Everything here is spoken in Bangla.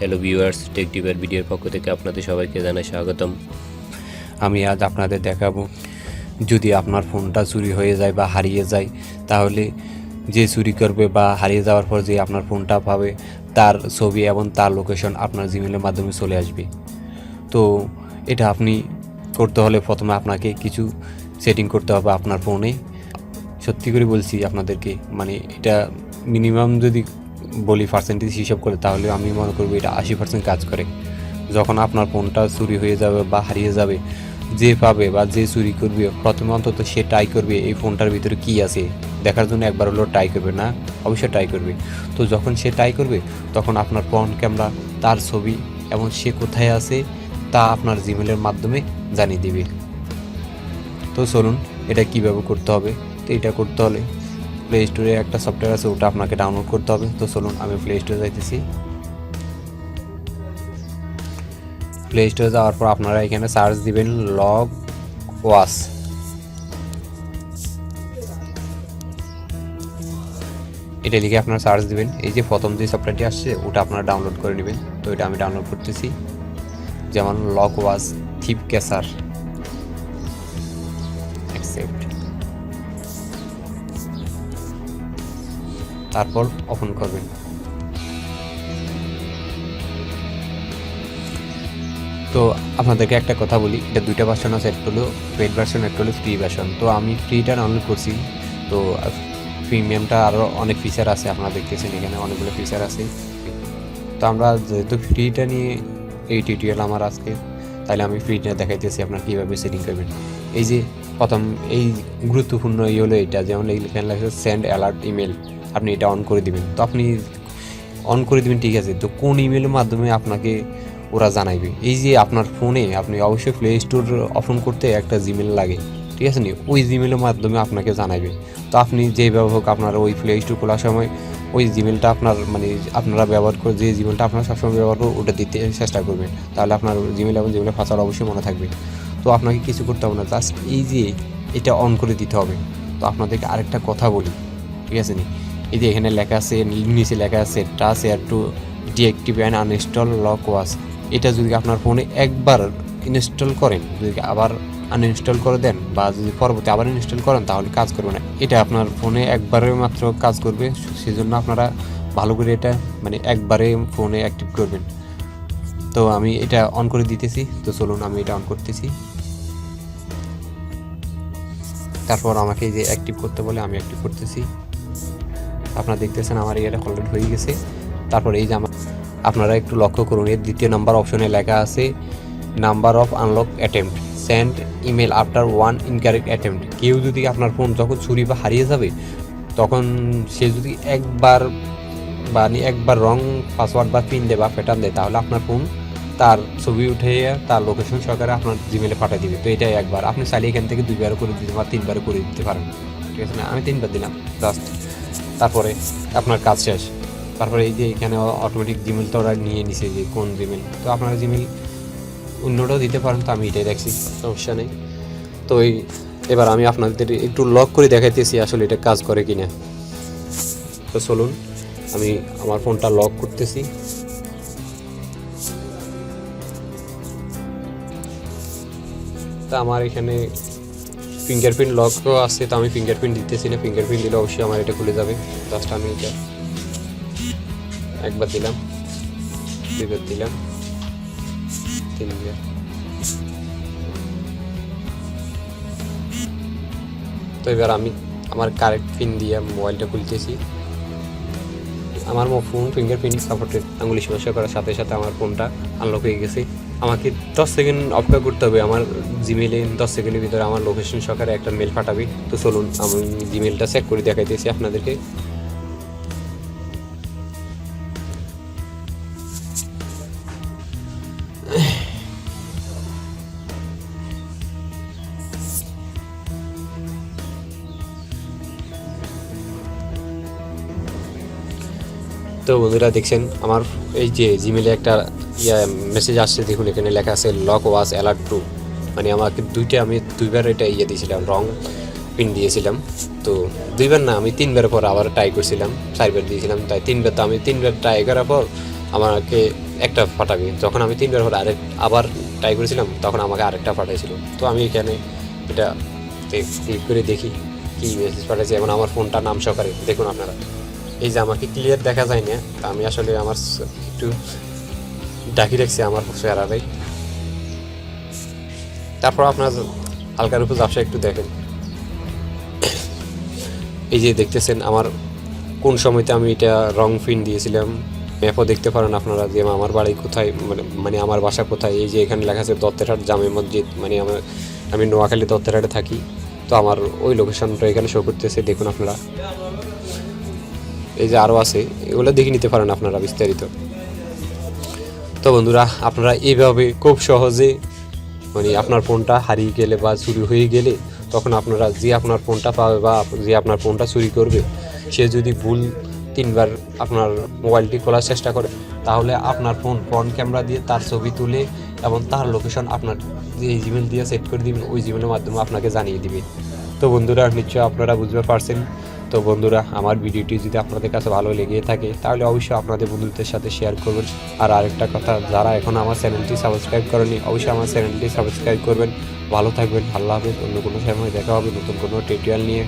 হ্যালো ভিউয়ার্স টেক টিভার ভিডিওর পক্ষ থেকে আপনাদের সবাইকে জানাই স্বাগতম। আমি আজ আপনাদের দেখাবো, যদি আপনার ফোনটা চুরি হয়ে যায় বা হারিয়ে যায়, তাহলে যে চুরি করবে বা হারিয়ে যাওয়ার পর যে আপনার ফোনটা পাবে, তার ছবি এবং তার লোকেশন আপনার জিমেলের মাধ্যমে চলে আসবে। তো এটা আপনি করতে হলে প্রথমে আপনাকে কিছু সেটিং করতে হবে আপনার ফোনে সত্যি করে বলছি আপনাদেরকে মানে এটা মিনিমাম যদি বলি পার্সেন্টেজ হিসাব করে তাহলে আমি মনে করব এটা আশি পার্সেন্ট কাজ করে। যখন আপনার ফোনটা চুরি হয়ে যাবে বা হারিয়ে যাবে, যে পাবে বা যে চুরি করবে, প্রথমে অন্তত সে ট্রাই করবে এই ফোনটার ভিতরে কি আছে। দেখার জন্য একবার হলেও ট্রাই করবে না, অবশ্যই ট্রাই করবে। তো যখন সে ট্রাই করবে, তখন আপনার ফ্রন্ট ক্যামেরা তার ছবি এবং সে কোথায় আছে, তা আপনার জিমেলের মাধ্যমে জানিয়ে দিবে। তো চলুন, এটা কীভাবে করতে হবে? তো এটা করতে হলে প্লে স্টোরে একটা সফটওয়্যার আছে, ওটা আপনাকে ডাউনলোড করতে হবে। তো চলুন, আমি প্লে স্টোরে যাইতেছি। প্লে স্টোরে যাওয়ার পর আপনারা এখানে সার্চ দিবেন লগ ওয়াস এটা লিখে আপনারা সার্চ দিবেন। এই যে প্রথম যে সফটওয়্যারটি আসছে, ওটা আপনারা ডাউনলোড করে নেবেন। তো এটা আমি ডাউনলোড করতেছি। যেমন লক ওয়াস থিপ ক্যাসার তারপর ওপেন করবেন। তো আপনাদেরকে একটা কথা বলি, এটা দুইটা ভার্সন আছে, একটা হলো পেড ভার্সন একটা হলো ফ্রি ভার্সন তো আমি ফ্রিটা ডাউনলোড করছি, তো প্রিমিয়ামটা আরও অনেক ফিচার আছে, আপনারা দেখতেছেন এখানে অনেকগুলো ফিচার আছে। তো আমরা যেহেতু ফ্রিটা নিয়ে এই টিউটোরিয়াল আমার আজকে, তাহলে আমি ফ্রিটা দেখাইতেছি আপনার কীভাবে সেটিং করবেন। এই যে প্রথম, এই গুরুত্বপূর্ণ ইয়ে হলো এটা, যেমন এখানে লাগছে সেন্ড অ্যালার্ট ইমেল আপনি এটা অন করে দিবেন। তো আপনি অন করে দিবেন, ঠিক আছে। তো কোন ইমেলের মাধ্যমে আপনাকে ওরা জানাইবে? এই যে আপনার ফোনে আপনি অবশ্যই প্লে স্টোর ওপেন করতে একটা জিমেল লাগে, ঠিক আছে নি? ওই জিমেলের মাধ্যমে আপনাকে জানাইবে। তো আপনি যেভাবে হোক আপনার ওই প্লে স্টোর খোলার সময় ওই জিমেলটা আপনার মানে আপনারা ব্যবহার করে যে জিমেলটা আপনারা সবসময় ব্যবহার করবেন ওটা দিতে চেষ্টা করবেন। তাহলে আপনার জিমেল এবং জিমেলের পাসওয়ার্ড অবশ্যই মনে থাকবে। তো আপনাকে কিছু করতে হবে না জাস্ট এই যে এটা অন করে দিতে হবে। তো আপনাদেরকে আরেকটা কথা বলি, ঠিক আছে নি? এই যে এখানে লেখা আছে, নিচে লেখা আছে touch here to deactivate and uninstall lock was এটা যদি আপনার ফোনে একবার ইনস্টল করেন, যদি আবার আনইনস্টল করে দেন বা যদি পরবর্তী আবার ইনস্টল করেন, তাহলে কাজ করবে না। এটা আপনার ফোনে একবারে মাত্র কাজ করবে, সেজন্য আপনারা ভালো করে এটা মানে একবারে ফোনে অ্যাক্টিভ করবেন। তো আমি এটা অন করে দিতেছি, তো চলুন আমি এটা অন করতেছি। তারপর আমাকে যে অ্যাক্টিভ করতে বলে আমি অ্যাক্টিভ করতেছি। আপনারা দেখতেছেন আমার এটা অলরেডি হয়ে গেছে। তারপর এই যে আমার আপনারা একটু লক্ষ্য করুন, এর দ্বিতীয় নাম্বার অপশনে লেখা আছে number of unlock attempt send email after one incorrect attempt কেউ যদি আপনার ফোন যখন চুরি বা হারিয়ে যাবে, তখন সে যদি একবার বা একবার রং পাসওয়ার্ড বা পিন দেয় বা প্যাটার্ন দেয়, তাহলে আপনার ফোন তার ছবি উঠে তার লোকেশন সহকারে আপনার জিমেলে পাঠিয়ে দিবে। তো এটাই একবার। আপনি চাইলে এখান থেকে দুইবার করে দিতে পারেন তিনবার করে দিতে পারেন। ঠিক আছে না? আমি তিনবার দিলাম। জাস্ট তারপরে আপনার কাজ শেষ। তারপরে এই যে এখানে অটোমেটিক জিমেল তো ওরা নিয়ে নিছে যে কোন জিমেল তো আপনার জিমেল অন্যটাও দিতে পারেন, তো আমি এটাই দেখছি, সমস্যা নেই। তো এই, এবার আমি আপনাদের একটু লক করে দেখাইতেছি আসলে এটা কাজ করে কি না তো চলুন, আমি আমার ফোনটা লক করতেছি। তা আমার এখানে ফিঙ্গারপ্রিন্ট লকও আছে, তো আমি ফিঙ্গারপ্রিন্ট দিতেছি না। ফিঙ্গারপ্রিন্ট দিলে অবশ্যই আমার এটা খুলে যাবে। জাস্ট আমি এটা একবার দিলাম, দুইবার দিলাম, তিনবার। তো এবার আমি আমার কারেক্ট পিন দিয়ে মোবাইলটা খুলতেছি। আমার ফোন ফিঙ্গারপ্রিন্ট সাপোর্টেড আঙুলি সমস্যা করার সাথে সাথে আমার ফোনটা আনলক হয়ে গেছে। আমাকে দশ সেকেন্ড অপেক্ষা করতে হবে। আমার জিমেলে দশ সেকেন্ডের ভিতরে আমার লোকেশন সহকারে একটা মেল পাঠাবে। তো চলুন, আমি জিমেলটা চেক করে দেখাইতেছি আপনাদেরকে। তো বন্ধুরা দেখছেন, আমার এই যে জিমেলে একটা ইয়া মেসেজ আসছে, দেখুন, এখানে লেখা আছে লক ওয়াজ অ্যালার্ট টু মানে আমাকে দুইটা, আমি দুইবার এটা ইয়ে দিয়েছিলাম, রং পিন দিয়েছিলাম। তো দুইবার না, আমি তিনবার পর আবার ট্রাই করছিলাম, চারবার দিয়েছিলাম। তাই তিনবার তো আমি তিনবার ট্রাই করার পর আমাকে একটা পাঠাবে। যখন আমি তিনবার পর আরেক, আবার ট্রাই করেছিলাম, তখন আমাকে আরেকটা পাঠাইছিল। তো আমি এখানে এটা ক্লিক করে দেখি কি মেসেজ পাঠাইছে। এবং আমার ফোনটা নাম সহকারে, দেখুন আপনারা। এই যে আমাকে ক্লিয়ার দেখা যায় না, তা আমি আসলে আমার একটু ডাকি রাখছি, আমার চেহারাটাই তারপর আপনার হালকার উপর ব্যবসা একটু দেখেন। এই যে দেখতেছেন, আমার কোন সময়তে আমি এটা রং ফিন দিয়েছিলাম, ম্যাপও দেখতে পারেন আপনারা যে আমার বাড়ি কোথায় মানে মানে আমার বাসা কোথায়। এই যে এখানে লেখা আছে দত্তেরহাট জামে মসজিদ মানে আমার, আমি নোয়াখালী দত্তেরহাটে থাকি। তো আমার ওই লোকেশনটা এখানে শো করতেছে, দেখুন আপনারা। এই যে আরও আছে, এগুলো দেখে নিতে পারেন আপনারা বিস্তারিত। তো বন্ধুরা, আপনারা এইভাবে খুব সহজে মানে আপনার ফোনটা হারিয়ে গেলে বা চুরি হয়ে গেলে তখন আপনারা যে আপনার ফোনটা পাবে বা যে আপনার ফোনটা চুরি করবে, সে যদি ভুল তিনবার আপনার মোবাইলটি খোলার চেষ্টা করে, তাহলে আপনার ফোন ফ্রন্ট ক্যামেরা দিয়ে তার ছবি তুলে এবং তার লোকেশন আপনার যে জিমেল দিয়ে সেট করে দিবেন, ওই জিমেলের মাধ্যমে আপনাকে জানিয়ে দিবে। তো বন্ধুরা, নিশ্চয়ই আপনারা বুঝতে পারছেন তো বন্ধুরা, আমার ভিডিওটি যদি আপনাদের কাছে ভালো লেগে থাকে, তাহলে অবশ্যই আপনাদের বন্ধুদের সাথে শেয়ার করবেন। আর আরেকটা কথা, যারা এখন আমার চ্যানেলটি সাবস্ক্রাইব করেনি অবশ্যই আমার চ্যানেলটি সাবস্ক্রাইব করবেন। ভালো থাকবেন ভালো হবে অন্য কোনো সময় দেখা হবে নতুন কোনো টিউটোরিয়াল নিয়ে।